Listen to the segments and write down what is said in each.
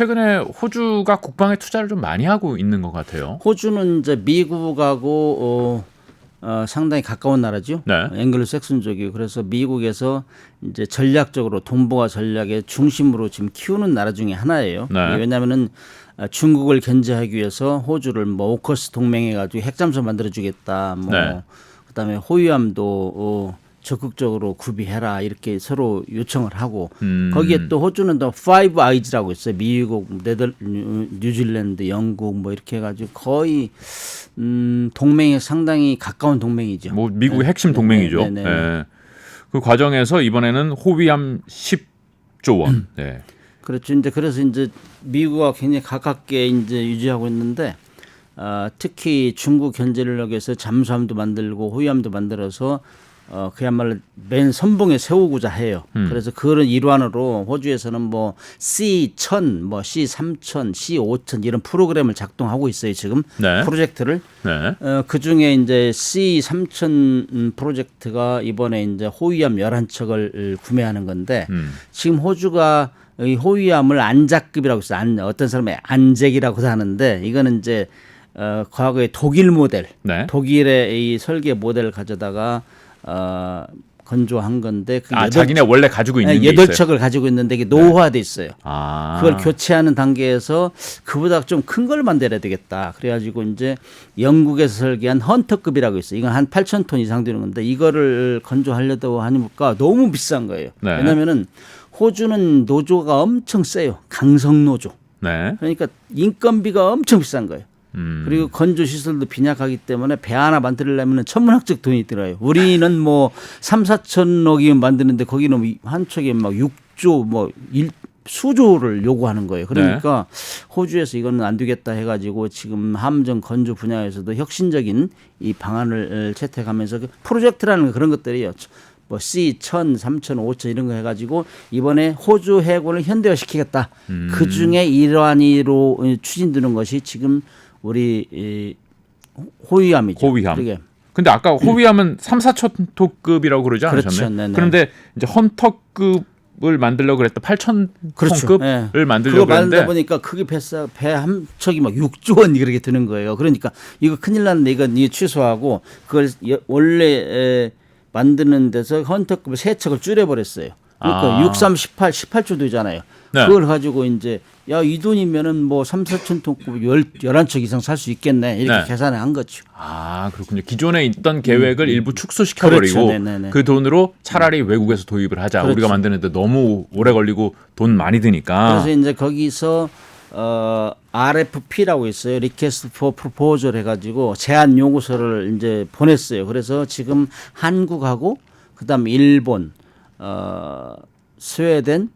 최근에 호주가 국방에 투자를 좀 많이 하고 있는 것 같아요. 호주는 이제 미국하고 어, 어, 상당히 가까운 나라죠. 네. 앵글로색슨족이고 그래서 미국에서 이제 전략적으로 동북아 전략의 중심으로 지금 키우는 나라 중에 하나예요. 네. 왜냐하면은 어, 중국을 견제하기 위해서 호주를 뭐 오커스 동맹해 가지고 핵잠수 만들어 주겠다. 뭐 네. 그다음에 호위함도 어, 적극적으로 구비해라 이렇게 서로 요청을 하고 음. 거기에 또 호주는 또 파이브 아이즈라고 있어요. 미국, 네덜, 뉴- 뉴질랜드, 영국 뭐 이렇게 해 가지고 거의 음, 동맹에 상당히 가까운 동맹이죠. 뭐 미국의 핵심 동맹이죠. 네, 네, 네. 예. 그 과정에서 이번에는 호위함 10조 원. 네. 그렇죠. 이제 그래서 이제 미국과 굉장히 가깝게 이제 유지하고 있는데 어, 특히 중국 견제를 하기 위해서 잠수함도 만들고 호위함도 만들어서 어, 그야말로 맨 선봉에 세우고자 해요. 그래서 그런 일환으로 호주에서는 뭐 C1000, 뭐 C3000, C5000 이런 프로그램을 작동하고 있어요. 지금 네. 프로젝트를. 네. 어, 그 중에 이제 C3000 프로젝트가 이번에 이제 호위함 11척을 구매하는 건데 음. 지금 호주가 이 호위함을 안작급이라고 있어요. 안, 어떤 사람이 안잭이라고도 하는데 이거는 이제 어, 과거에 독일 모델, 네. 독일의 이 설계 모델을 가져다가 어, 건조한 건데 그 아, 여덟 자기네 원래 가지고 있는 네, 게 여덟 있어요. 척을 가지고 있는데 이게 노후화돼 있어요. 아. 그걸 교체하는 단계에서 그보다 좀 큰 걸 만들어야 되겠다. 그래가지고 이제 영국에서 설계한 헌터급이라고 있어요. 이건 한 8천 톤 이상 되는 건데 이거를 건조하려고 하니까 너무 비싼 거예요. 네. 왜냐면은 호주는 노조가 엄청 세요. 강성 노조. 네. 그러니까 인건비가 엄청 비싼 거예요. 음. 그리고 건조 시설도 빈약하기 때문에 배 하나 만들려면 천문학적 돈이 들어요. 우리는 뭐 3, 4천억이면 만드는데 거기는 한 척에 막 6조 뭐 일, 수조를 요구하는 거예요. 그러니까 호주에서 이거는 안 되겠다 해가지고 지금 함정 건조 분야에서도 혁신적인 이 방안을 채택하면서 그 프로젝트라는 거 그런 것들이요. 뭐 C 1000, 3000, 5000 이런 거 해가지고 이번에 호주 해군을 현대화시키겠다. 그 중에 일환으로 추진되는 것이 지금 우리 이 호위함이죠. 호위함. 그게 근데 아까 호위함은 3, 4천 톤급이라고 그러지 그렇죠. 않으셨나요? 네네. 그런데 이제 헌터급을 만들려고 그랬다. 8천 그렇죠. 예. 만들려고 그랬는데 보니까 그게 배사 배한 척이 막 6조 원 그렇게 드는 거예요. 그러니까 이거 큰일 났네. 이거 니 취소하고 그걸 여- 원래 에, 만드는 데서 헌터급을 세 척을 줄여버렸어요. 그러니까 아. 6, 3, 18, 18조 되잖아요. 네. 그걸 가지고 이제 야 이 돈이면은 뭐 3, 4천 톤급 열 11척 이상 살 수 있겠네. 이렇게 네. 계산을 한 거죠. 아 그렇군요. 기존에 있던 계획을 일부 축소시켜 버리고 그렇죠. 네네네. 그 돈으로 차라리 외국에서 도입을 하자. 그렇죠. 우리가 만드는데 너무 오래 걸리고 돈 많이 드니까. 그래서 이제 거기서 어 RFP라고 있어요. Request for Proposal 해가지고 제안 요구서를 이제 보냈어요. 그래서 지금 한국하고 그다음 일본, 어 스웨덴,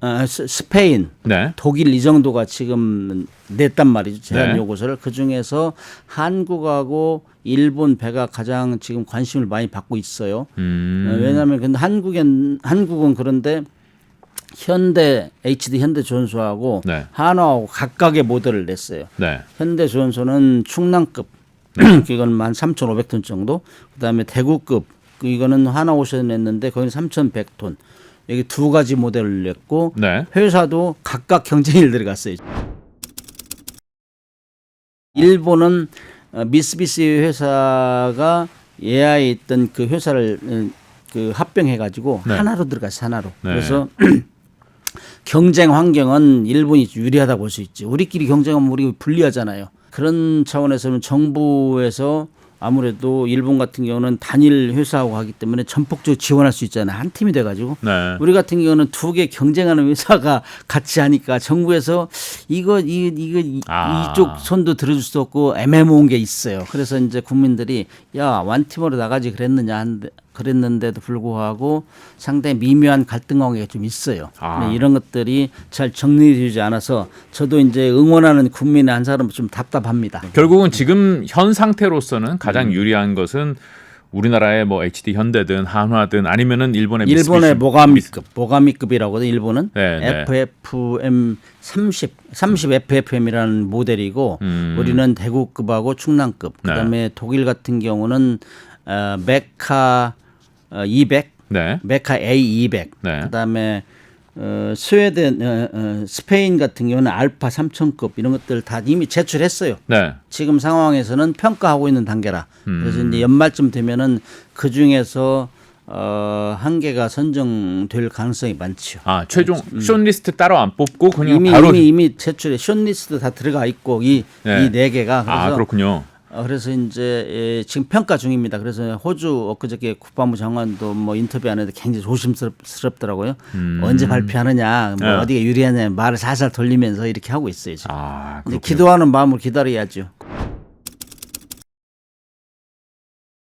어, 스- 스페인, 네. 독일 이 정도가 지금 냈단 말이죠. 제안 네. 요구서를 그 중에서 한국하고 일본 배가 가장 지금 관심을 많이 받고 있어요. 음. 어, 왜냐하면 근데 한국엔 한국은 그런데 현대 HD 현대 조선소하고 네. 한화하고 각각의 모델을 냈어요. 네. 현대 조선소는 충남급 이건 한 3,500톤 정도. 그다음에 대구급 그 이거는 하나오션 냈는데 거기는 3,100톤. 여기 두 가지 모델을 냈고 네. 회사도 각각 경쟁일 들어갔어요. 일본은 어, 미쓰비시 회사가 예하에 있던 그 회사를 어, 그 합병해 가지고 네. 하나로 들어갔어 하나로. 네. 그래서 경쟁 환경은 일본이 유리하다 볼 수 있지. 우리끼리 경쟁하면 우리 불리하잖아요. 그런 차원에서는 정부에서 아무래도 일본 같은 경우는 단일 회사하고 하기 때문에 전폭적으로 지원할 수 있잖아요. 한 팀이 돼가지고. 네. 우리 같은 경우는 두 개 경쟁하는 회사가 같이 하니까 정부에서 이거 이 이거 이- 아. 이쪽 손도 들어줄 수 없고 애매모호한 게 있어요. 그래서 이제 국민들이 야 완팀으로 나가지 그랬느냐 한데 그랬는데도 불구하고 상당히 미묘한 갈등 관계가 좀 있어요. 아. 근데 이런 것들이 잘 정리되지 않아서 저도 이제 응원하는 국민의 한 사람은 좀 답답합니다. 결국은 지금 현 상태로서는 음. 가장 유리한 것은 우리나라의 뭐 HD 현대든 한화든 아니면은 일본의 일본의 모가미급, 모가미급이라고도 일본은 네, 네. FFM 30, 30 FFM이라는 모델이고 음. 우리는 대구급하고 충남급. 네. 그다음에 독일 같은 경우는 어, 메카 어, 200, 네. 메카 A 200. 네. 그다음에 어, 스웨덴, 어, 어, 스페인 같은 경우는 알파 3천급 이런 것들 다 이미 제출했어요. 네. 지금 상황에서는 평가하고 있는 단계라. 그래서 음. 이제 연말쯤 되면은 그 중에서 어, 한 개가 선정될 가능성이 많죠. 아 최종 숏리스트 따로 안 뽑고 그냥 이미 바로 이미 이미 제출해 숏리스트 다 들어가 있고 이 이 네. 네 개가 그래서 아 그렇군요. 어, 그래서 이제 예, 지금 평가 중입니다. 그래서 호주 엊그저께 국방부 장관도 뭐 인터뷰 안 해도 굉장히 조심스럽더라고요. 언제 발표하느냐, 뭐 네. 어디가 유리하냐 말을 살살 돌리면서 이렇게 하고 있어요. 지금. 아 그렇군요. 기도하는 마음으로 기다려야죠.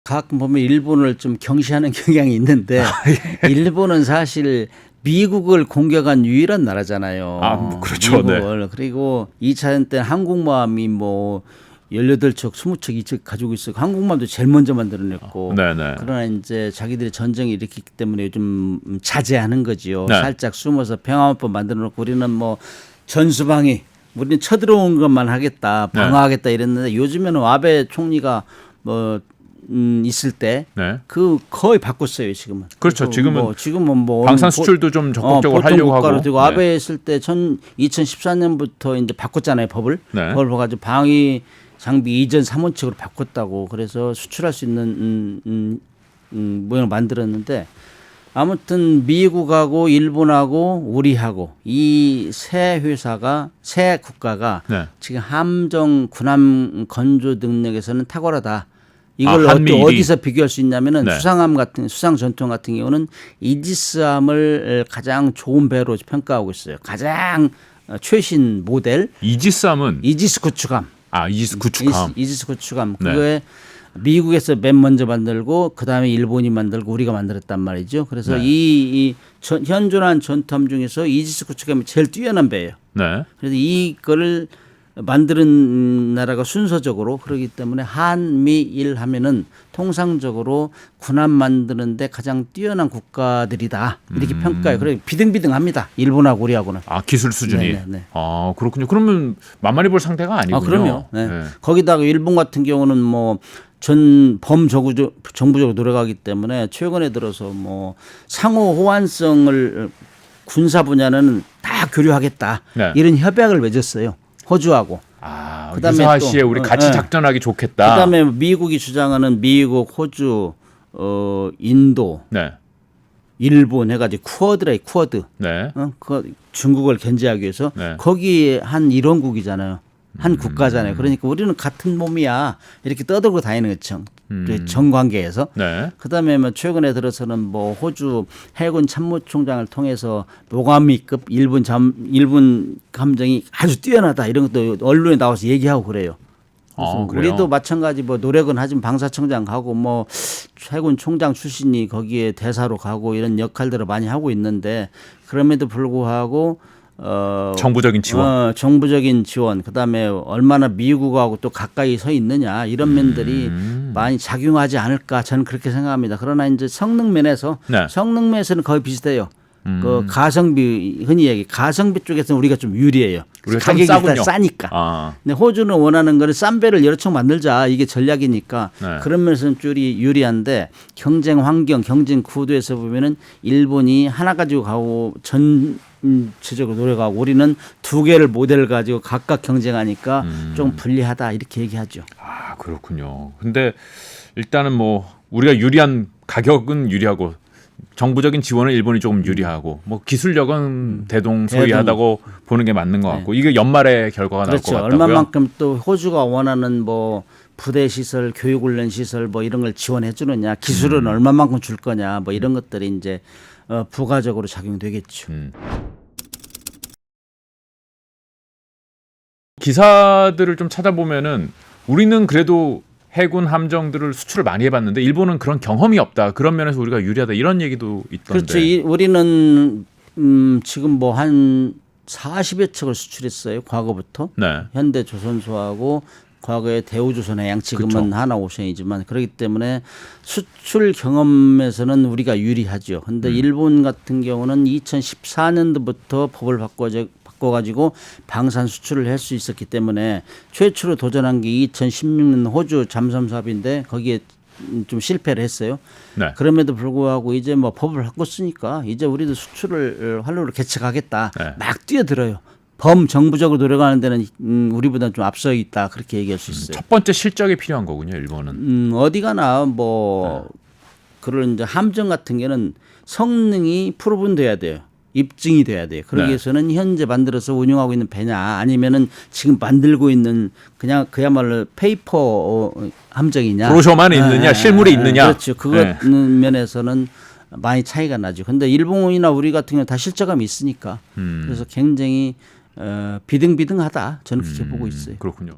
가끔 보면 일본을 좀 경시하는 경향이 있는데 일본은 사실 미국을 공격한 유일한 나라잖아요. 아, 뭐 그렇죠. 미국을. 그리고 2차 전 때 한국마음이 뭐 18척, 20척, 2척 가지고 있어. 한국마음도 제일 먼저 만들어냈고. 네네. 그러나 이제 자기들이 전쟁을 일으키기 때문에 요즘 자제하는 거지요. 네. 살짝 숨어서 평화헌법 만들어 놓고 우리는 뭐 전수방위 우리는 쳐들어온 것만 하겠다 네. 방어하겠다 이랬는데 요즘에는 아베 총리가 뭐 음, 있을 때 네. 그 거의 바꿨어요 지금은. 그렇죠. 지금은 뭐 지금은 뭐 방산 보- 수출도 좀 적극적으로 어, 하려고 하고. 되고 네. 아베 있을 때 전 2014년부터 이제 바꿨잖아요 법을. 네. 그걸 봐가지고 방위 장비 이전 3원칙으로 바꿨다고 그래서 수출할 수 있는 음, 음, 음, 모양을 만들었는데 아무튼 미국하고 일본하고 우리하고 이 세 회사가 세 국가가 네. 지금 함정 군함 건조 능력에서는 탁월하다. 이걸 아, 어, 또 일이. 어디서 비교할 수 있냐면은 네. 수상함 같은 수상 전통 같은 경우는 이지스함을 가장 좋은 배로 평가하고 있어요. 가장 어, 최신 모델 이지스함은 이지스 구축함. 아 이지스 구축함. 이지스, 이지스 구축함. 네. 그거에 미국에서 맨 먼저 만들고 그다음에 일본이 만들고 우리가 만들었단 말이죠. 그래서 네. 이, 이 전, 현존한 전투함 중에서 이지스 구축함이 제일 뛰어난 배예요. 네. 그래서 이거를 만드는 나라가 순서적으로 그러기 때문에 한미일 하면은 통상적으로 군함 만드는데 가장 뛰어난 국가들이다 이렇게 음. 평가해요. 그래 비등비등합니다. 일본하고 우리하고는. 아 기술 수준이. 네, 네, 네. 아 그렇군요. 그러면 만만히 볼 상대가 아니군요. 아 그럼요. 네. 네. 거기다가 일본 같은 경우는 뭐 전 범정부적 정부적으로 노력하기 때문에 최근에 들어서 뭐 상호 호환성을 군사 분야는 다 교류하겠다 네. 이런 협약을 맺었어요. 호주하고. 아 그다음에 유사시에 또, 우리 어, 같이 네. 작전하기 좋겠다. 그다음에 미국이 주장하는 미국, 호주, 어 인도, 네. 일본 해가지고 쿼드라 쿼드. 네. 어, 그 중국을 견제하기 위해서 네. 거기에 한 일원국이잖아요. 음. 한 국가잖아요. 그러니까 우리는 같은 몸이야 이렇게 떠들고 다니는 거죠. 음. 정관계에서. 네. 그다음에 뭐 최근에 들어서는 뭐 호주 해군 참모총장을 통해서 모가미급 일본 잠 일본 함정이 아주 뛰어나다 이런 것도 언론에 나와서 얘기하고 그래요. 아? 우리도 마찬가지 뭐 노력은 하지만 방사청장 가고 뭐 해군 총장 출신이 거기에 대사로 가고 이런 역할들을 많이 하고 있는데 그럼에도 불구하고 어 정부적인 지원. 어, 정부적인 지원 그다음에 얼마나 미국하고 또 가까이 서 있느냐 이런 면들이 음. 많이 작용하지 않을까 저는 그렇게 생각합니다. 그러나 이제 성능 면에서 네. 성능 면에서는 거의 비슷해요. 음. 그 가성비 흔히 얘기 가성비 쪽에서는 우리가 좀 유리해요. 우리가 좀 가격이. 일단 싸니까. 아. 근데 호주는 원하는 거는 싼 배를 여러 척 만들자 이게 전략이니까 네. 그런 면에서는 줄이 유리한데 경쟁 환경 경쟁 구도에서 보면은 일본이 하나 가지고 가고 전 체적으로 노력하고 우리는 두 개를 모델을 가지고 각각 경쟁하니까 음. 좀 불리하다 이렇게 얘기하죠. 아 그렇군요. 근데 일단은 뭐 우리가 유리한 가격은 유리하고 정부적인 지원은 일본이 조금 유리하고 뭐 기술력은 대동소이하다고 보는 게 맞는 것 같고 이게 연말에 결과가 나올 것 그렇죠. 같다고요. 얼마만큼 또 호주가 원하는 뭐 부대 시설, 교육 훈련 시설 뭐 이런 걸 지원해 주느냐, 기술은 음. 얼마만큼 줄 거냐, 뭐 이런 것들이 이제 어, 부가적으로 작용되겠죠. 음. 기사들을 좀 찾아보면은 우리는 그래도 해군 함정들을 수출을 많이 해봤는데 일본은 그런 경험이 없다. 그런 면에서 우리가 유리하다. 이런 얘기도 있던데. 그렇죠. 이, 우리는 음, 지금 뭐 한 40여 척을 수출했어요. 과거부터. 네. 현대 조선소하고 과거에 대우조선해 양 지금은 그쵸. 하나오션이지만 그렇기 때문에 수출 경험에서는 우리가 유리하죠. 근데 음. 일본 같은 경우는 2014년도부터 법을 바꿔 바꿔가지고 방산 수출을 할 수 있었기 때문에 최초로 도전한 게 2016년 호주 잠수함 사업인데 거기에 좀 실패를 했어요. 네. 그럼에도 불구하고 이제 뭐 법을 바꿨으니까 이제 우리도 수출을 활로로 개척하겠다. 네. 막 뛰어들어요. 범 정부적으로 노력하는 데는 음, 우리보다 좀 앞서 있다 그렇게 얘기할 수 있어요. 첫 번째 실적이 필요한 거군요. 일본은. 음, 어디 가나 뭐 그런 이제 함정 같은 게는 성능이 프로분 돼야 돼요. 입증이 돼야 돼요. 그러기 네. 위해서는 현재 만들어서 운영하고 있는 배냐 아니면은 지금 만들고 있는 그냥 그야말로 페이퍼 어, 함정이냐. 브로셔만 있느냐, 실물이 있느냐. 그렇죠. 그것 네. 면에서는 많이 차이가 나죠. 근데 일본이나 우리 같은 경우는 다 실적감이 있으니까 음. 그래서 굉장히 어, 비등비등하다. 저는 그렇게 보고 있어요. 그렇군요.